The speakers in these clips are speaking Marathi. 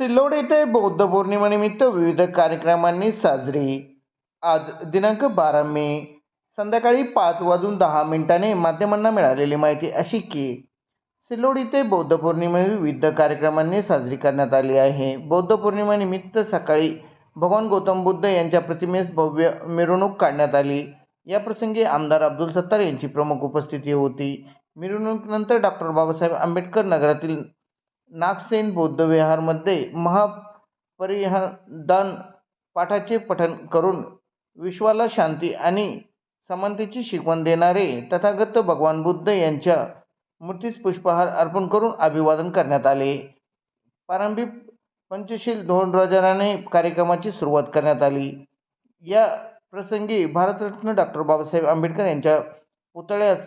सिल्लोड येथे बौद्ध पौर्णिमेनिमित्त विविध कार्यक्रमांनी साजरी. आज दिनांक बारा मे संध्याकाळी पाच वाजून दहा मिनिटांनी माध्यमांना मिळालेली माहिती अशी की सिल्लोड येथे बौद्ध पौर्णिमे विविध कार्यक्रमांनी साजरी करण्यात आली आहे. बौद्ध पौर्णिमेनिमित्त सकाळी भगवान गौतम बुद्ध यांच्या प्रतिमेस भव्य मिरवणूक काढण्यात आली. या प्रसंगी आमदार अब्दुल सत्तार यांची प्रमुख उपस्थिती होती. मिरवणुकीनंतर डॉक्टर बाबासाहेब आंबेडकर नगरातील नागसेन बौद्ध विहारमध्ये पाठाचे पठण करून विश्वाला शांती आणि समानतेची शिकवण देणारे तथागत भगवान बुद्ध यांच्या मूर्तीस पुष्पहार अर्पण करून अभिवादन करण्यात आले. प्रारंभी पंचशील ध्वजराने कार्यक्रमाची सुरुवात करण्यात आली. या प्रसंगी भारतरत्न डॉक्टर बाबासाहेब आंबेडकर यांच्या पुतळ्यास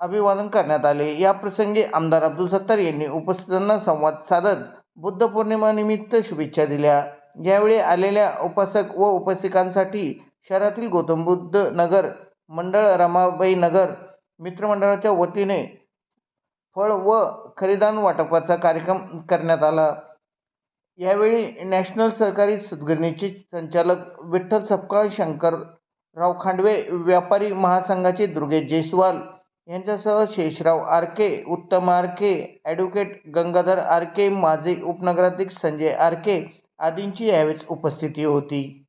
अभिवादन करण्यात आले. या प्रसंगी आमदार अब्दुल सत्तार यांनी उपस्थितांना संवाद साधत बुद्ध पौर्णिमानिमित्त शुभेच्छा दिल्या. यावेळी आलेल्या उपासक व उपासिकांसाठी शहरातील गौतम बुद्ध नगर मंडळ रमाबाई नगर मित्रमंडळाच्या वतीने फळ व खरेदान वाटपाचा कार्यक्रम करण्यात आला. यावेळी नॅशनल सहकारी सूतगिरणीचे संचालक विठ्ठल सपकाळ शंकरराव खांडवे व्यापारी महासंघाचे दुर्गेश जयस्वाल यांच्यासह Shesharao RK Uttam RK advocate Gangadhar RK माजी उपनगराध्यक्ष संजय आरके आदींची यावेळी उपस्थिती होती.